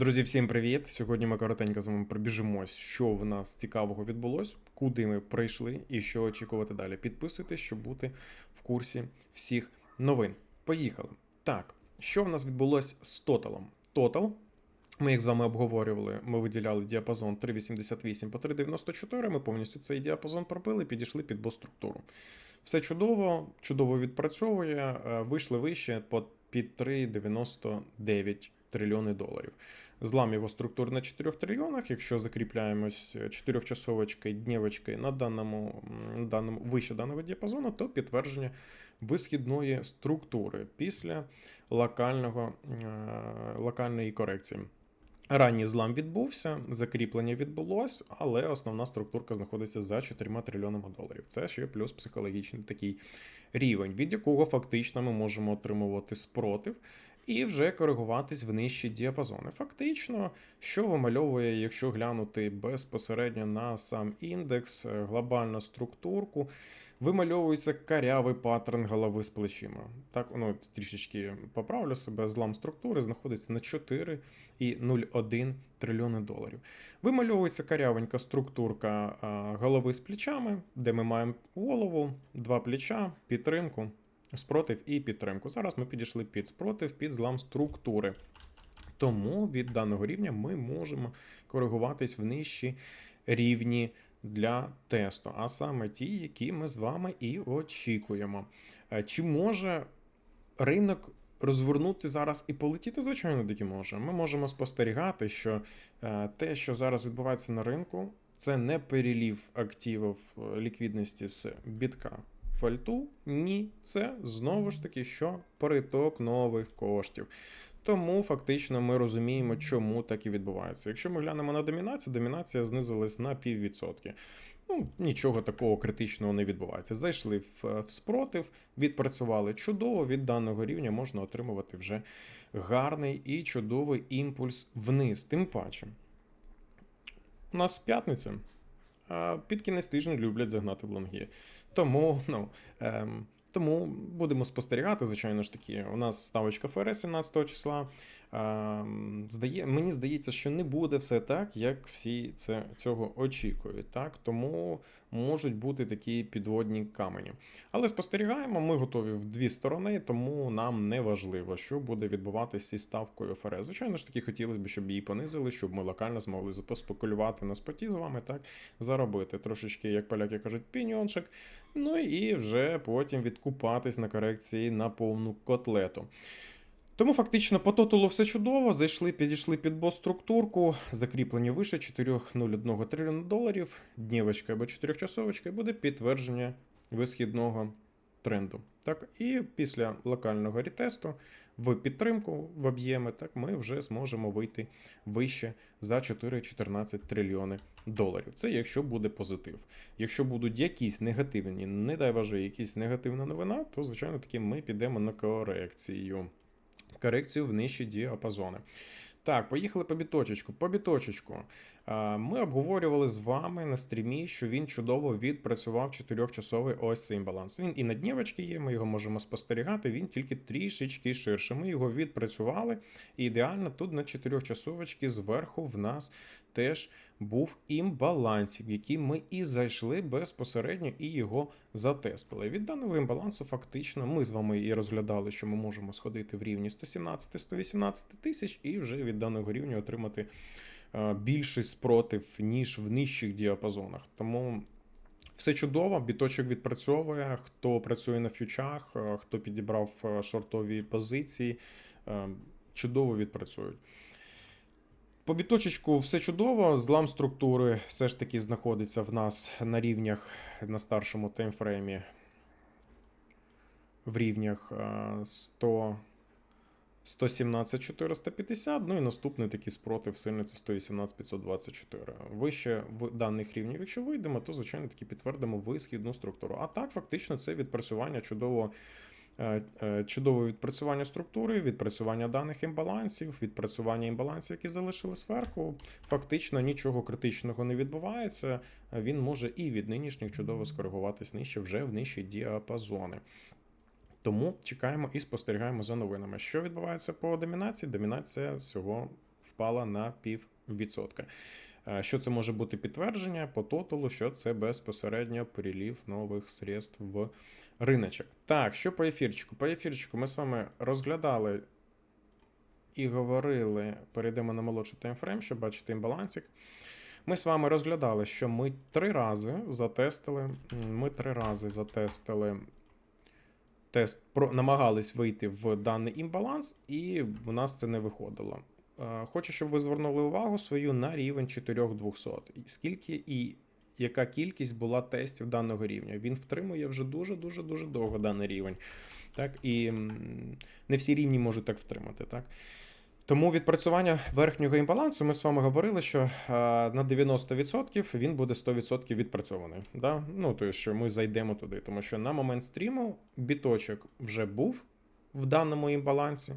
Друзі, всім привіт! Сьогодні ми коротенько з вами пробіжимось, що в нас цікавого відбулось, куди ми прийшли і що очікувати далі. Підписуйтесь, щоб бути в курсі всіх новин. Поїхали. Так, що в нас відбулось з тоталом? Тотал. Ми, як з вами обговорювали, ми виділяли діапазон 3,88 по 3,94. Ми повністю цей діапазон пробили, підійшли під бос-структуру. Все чудово, чудово відпрацьовує. е, Вийшли вище по під 3,99 трильйони доларів. Злам його структури на 4 трильйонах. Якщо закріпляємось 4-часовочкою, днєвочкою на даному, даному вище даного діапазону, то підтвердження висхідної структури після локального, е, локальної корекції. Ранній злам відбувся, закріплення відбулось, але основна структурка знаходиться за 4 трильйонами доларів. Це ще плюс психологічний такий рівень, від якого фактично ми можемо отримувати спротив і вже коригуватись в нижчі діапазони. Фактично, що вимальовує, якщо глянути безпосередньо на сам індекс, е, глобальну структурку. Вимальовується карявий паттерн голови з плечима. Так, ну трішечки поправлю себе. Злам структури знаходиться на 4,01 трильйони доларів. Вимальовується карявенька структурка голови з плечами, де ми маємо голову, два плеча, підтримку, спротив і підтримку. Зараз ми підійшли під спротив, під злам структури. Тому від даного рівня ми можемо коригуватись в нижчі рівні для тесту, а саме ті, які ми з вами і очікуємо. Е, Чи може ринок розвернути зараз і полетіти? Звичайно, таки може. Ми можемо спостерігати, що е, те, що зараз відбувається на ринку, це не перелів активів е, ліквідності з бітка фальту. Ні, це знову ж таки, що приток нових коштів. Тому фактично ми розуміємо, чому так і відбувається. Якщо ми глянемо на домінацію, домінація знизилась на піввідсотки. Ну, нічого такого критичного не відбувається. Зайшли в, в спротив, відпрацювали чудово. Від даного рівня можна отримувати вже гарний і чудовий імпульс вниз. Тим паче. У нас п'ятниця. Під кінець тижня люблять загнати в лонги. Тому, ну. Ем, тому будемо спостерігати, звичайно ж таки. У нас ставочка ФРС 17 числа. Ем, Здає, мені здається, що не буде все так, як всі це, цього очікують. Так? Тому можуть бути такі підводні камені. Але спостерігаємо, ми готові в дві сторони, тому нам не важливо, що буде відбуватися зі ставкою ФРС. Звичайно ж таки, хотілося б, щоб її понизили, щоб ми локально змогли поспекулювати на споті з вами, так, заробити трошечки, як поляки кажуть, піньончик. Ну і вже потім відкупатись на корекції на повну котлету. Тому фактично по тоталу все чудово. Зайшли, підійшли під бос структурку, закріплені вище 4,01 трильйона доларів, днівочка або 4-часовочка, і буде підтвердження висхідного тренду. Так, і після локального рітесту в підтримку в об'єми, так ми вже зможемо вийти вище за 4,14 трильйони доларів. Це якщо буде позитив. Якщо будуть якісь негативні, не дай боже, якісь негативна новина, то звичайно таки ми підемо на корекцію корекцію в нижчі діапазони. Так, поїхали по біточечку. По біточечку. Ми обговорювали з вами на стрімі, що він чудово відпрацював 4-часовий ось цей імбаланс. Він і на днівочки є, ми його можемо спостерігати, він тільки трішечки ширше. Ми його відпрацювали. І ідеально тут на 4-часовочки зверху в нас теж був імбалансів, в який ми і зайшли безпосередньо і його затестили. Від даного імбалансу, фактично, ми з вами і розглядали, що ми можемо сходити в рівні 117-118 тисяч, і вже від даного рівня отримати е, більший спротив, ніж в нижчих діапазонах. Тому. Все чудово, біточок відпрацьовує. Хто працює на фьючах, е, хто підібрав е, шортові позиції, чудово відпрацюють. По біточечку все чудово. Злам структури все ж таки знаходиться в нас на рівнях на старшому таймфреймі. В рівнях е, 100, 117 450. Ну і наступний такий спротив сильний це 118 524. Вище в даних рівнів, якщо вийдемо, то звичайно таки підтвердимо висхідну структуру. А так, фактично, це відпрацювання чудового. Е, е, Чудове відпрацювання структури, відпрацювання даних імбалансів, відпрацювання імбалансів, які залишили зверху. Фактично нічого критичного не відбувається. Він може і від нинішніх чудово скоригуватись нижче вже в нижчі діапазони. Тому чекаємо і спостерігаємо за новинами. Що відбувається по домінації? Домінація всього впала на піввідсотка. Е, Що це може бути підтвердження по тоталу, що це безпосередньо перелів нових средств в риночок. Так, що по ефірчику? По ефірчику ми з вами розглядали і говорили, перейдемо на молодший таймфрейм, щоб бачити імбалансик. Ми з вами розглядали, що ми три рази затестили. Ми три рази затестили тест, про, намагались вийти в даний імбаланс, і у нас це не виходило. Е, Хочу, щоб ви звернули увагу свою на рівень 4200. Скільки і яка кількість була тестів даного рівня? Він втримує вже дуже дуже довго даний рівень. Так, і не всі рівні можуть так втримати. Так. Тому відпрацювання верхнього імбалансу ми з вами говорили, що е, на 90% він буде 100% відпрацьований. Да? Ну, тобто, що ми зайдемо туди, тому що на момент стріму біточок вже був в даному імбалансі,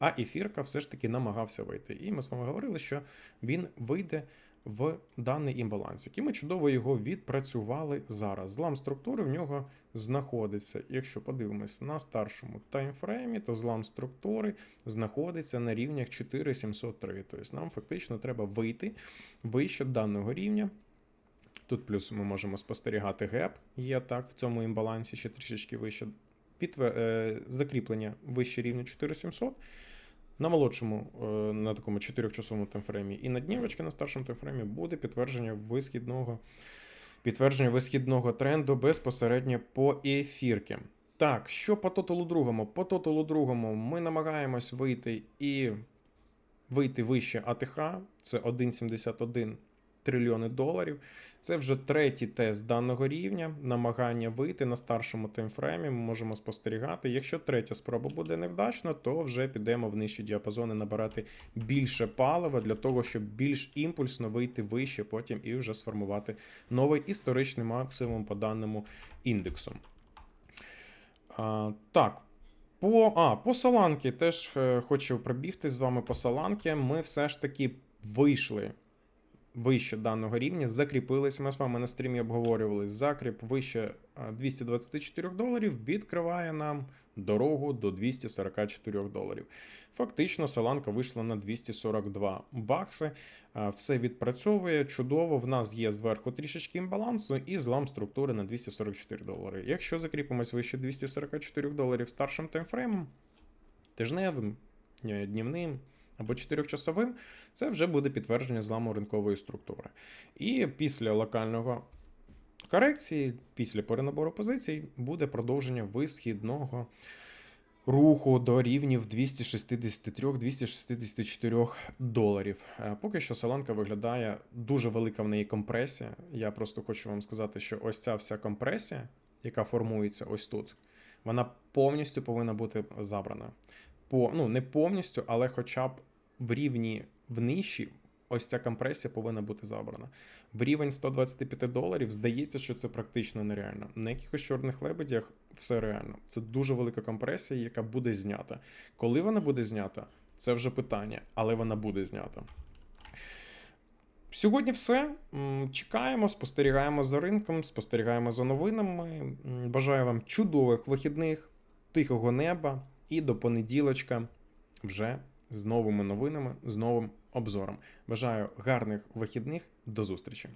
а ефірка все ж таки намагався вийти. І ми з вами говорили, що він вийде в даний імбаланс, який ми чудово його відпрацювали зараз. Злам структури в нього знаходиться. Якщо подивимось на старшому таймфреймі, то злам структури знаходиться на рівнях 4703. Тобто нам фактично треба вийти вище даного рівня. Тут плюс ми можемо спостерігати геп, є так в цьому імбалансі ще трішечки вище. Підтвер... е, Закріплення вище рівня 4700 на молодшому, е, на такому 4-часовому таймфреймі і на днівочки на старшому таймфреймі буде підтвердження висхідного, підтвердження висхідного тренду безпосередньо по ефірки. Так, що по тоталу другому? По тоталу другому ми намагаємось вийти і вийти вище АТХ, це 1,71 трильйони доларів. Це вже третій тест даного рівня. Намагання вийти на старшому таймфреймі. Ми можемо спостерігати. Якщо третя спроба буде невдачна, то вже підемо в нижчі діапазони набирати більше палива для того, щоб більш імпульсно вийти вище, потім і вже сформувати новий історичний максимум по даному індексу. А, так. По, а, по Соланки теж е, хочу пробігти з вами по Соланки. Ми все ж таки вийшли вище даного рівня, закріпилися. Ми з вами на стрімі обговорювали. Закріп вище 224 доларів відкриває нам дорогу до 244 доларів. Фактично, Соланка вийшла на 242 бакси. Все відпрацьовує чудово. В нас є зверху трішечки імбалансу і злам структури на 244 долари. Якщо закріпимось вище 244 доларів старшим таймфреймом, тижневим, днівним або 4-часовим, це вже буде підтвердження зламу ринкової структури. І після локального корекції, після перенабору позицій, буде продовження висхідного руху до рівнів 263-264 доларів. Е, Поки що Соланка виглядає дуже велика в неї компресія. Я просто хочу вам сказати, що ось ця вся компресія, яка формується ось тут, вона повністю повинна бути забрана. По, ну, не повністю, але хоча б в рівні в нижчі, ось ця компресія повинна бути забрана. В рівень 125 доларів здається, що це практично нереально. На якихось чорних лебедях все реально. Це дуже велика компресія, яка буде знята. Коли вона буде знята, це вже питання, але вона буде знята. Сьогодні все. Чекаємо, спостерігаємо за ринком, спостерігаємо за новинами. Бажаю вам чудових вихідних, тихого неба і до понеділочка вже з новими новинами, з новим обзором. Бажаю гарних вихідних. До зустрічі!